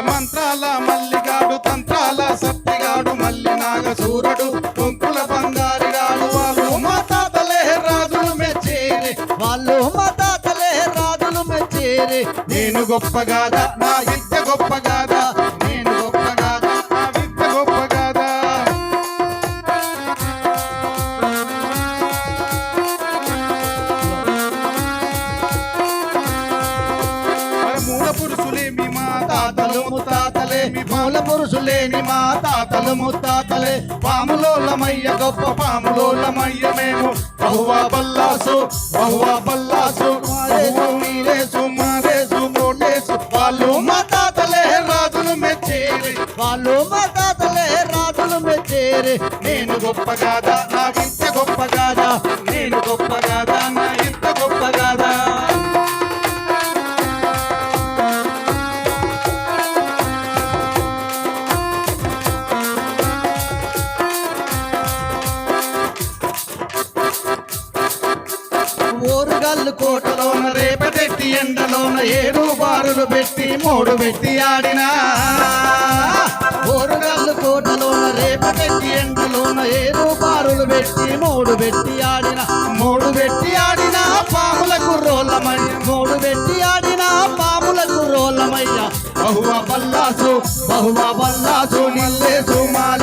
మంత్రాల మల్లిగాడు తంత్రాల సత్తిగాడు మల్లి నాగసూరుడు కొంకుల బంగారిగాడు వాళ్ళు మాతాతలే రాజులు మెచ్చేరి వాళ్ళు మాతాతలే రాజులు మెచ్చేరి. నేను గొప్పగా నా విద్య గొప్పగా పాముల పురుషులేని మా తాతలు ముత్తాతలే. పాములోలమయ్య గొప్ప పాములోలమయ్య మేము. బహువా బల్లాసు బహువా బల్లాసు. మీరేసు మారేసు మోటేసు వాళ్ళు మా తాతలే రాజులు మెచ్చేరి. వాళ్ళు మా తాతలే రాజులు మెచ్చేరి. నేను గొప్పగాదా నాకింత గొప్ప కాదా నేను గొప్పగాదా నా ఓరుగల్లు కోటలో కోటలోన రేపటెట్టి ఎండలోన ఏడు బారులు పెట్టి మూడు పెట్టి ఆడినా. ఓరుగల్లు కోటలోన రేపటెట్టి ఎండలోన ఏడు బారులు పెట్టి మూడు పెట్టి ఆడిన. మూడు పెట్టి ఆడిన పాములకు రోలమయ్య. మూడు పెట్టి ఆడిన పాములకు రోలమయ్య. బహువ బల్లాసు బహువ బల్లాసు నిల్లేసు మాలేసు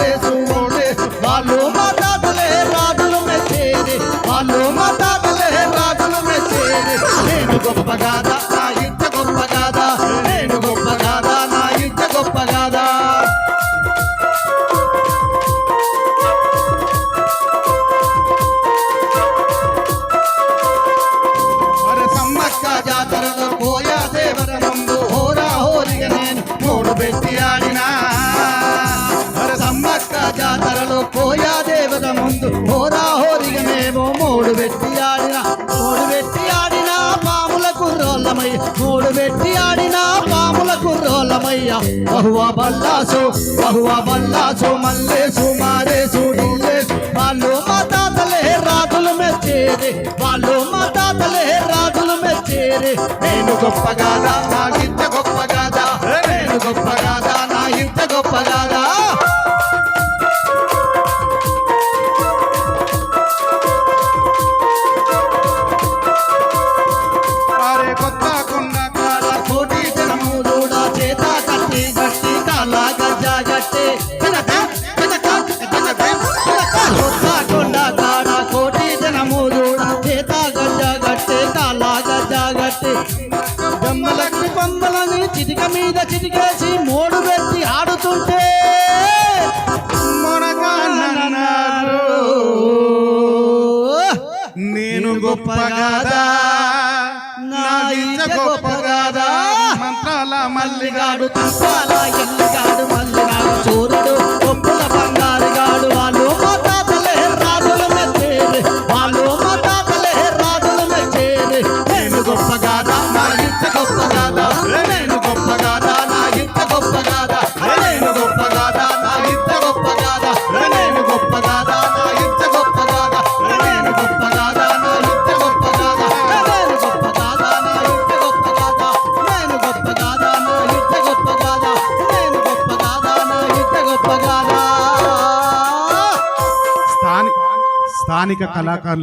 హోరా హోరిగా మేము మూడు పెట్టి ఆడిన మూడు పెట్టి ఆడిన పాముల రోలమయ్య. మూడు పెట్టి ఆడిన పాముల కుర్రోళ్ళమయ్య బహువ బల్లాసు బహువ బల్లాసు మల్లేసు మారేసు డీలేసు వాళ్ళు మా తాతలే రాజులు మెచ్చేది వాళ్ళు మా తాతలే రాజులు మెచ్చేది. నేను గొప్పగాదా నా ఇంత గొప్పగాదా నేను గొప్పగాదా కోటి జనము చేత బొమ్మలకి బొమ్మలని చిటిక మీద చిటికేసి మోడు పెట్టి ఆడుతుంటే మొనగానన్నారు నేను గొప్పగాదా నా గొప్పగాదా మల్లిగాడు మల్లిగాడు తంపాల ఎల్లిగాడు మల్లిగాడు స్థానిక కళాకారుల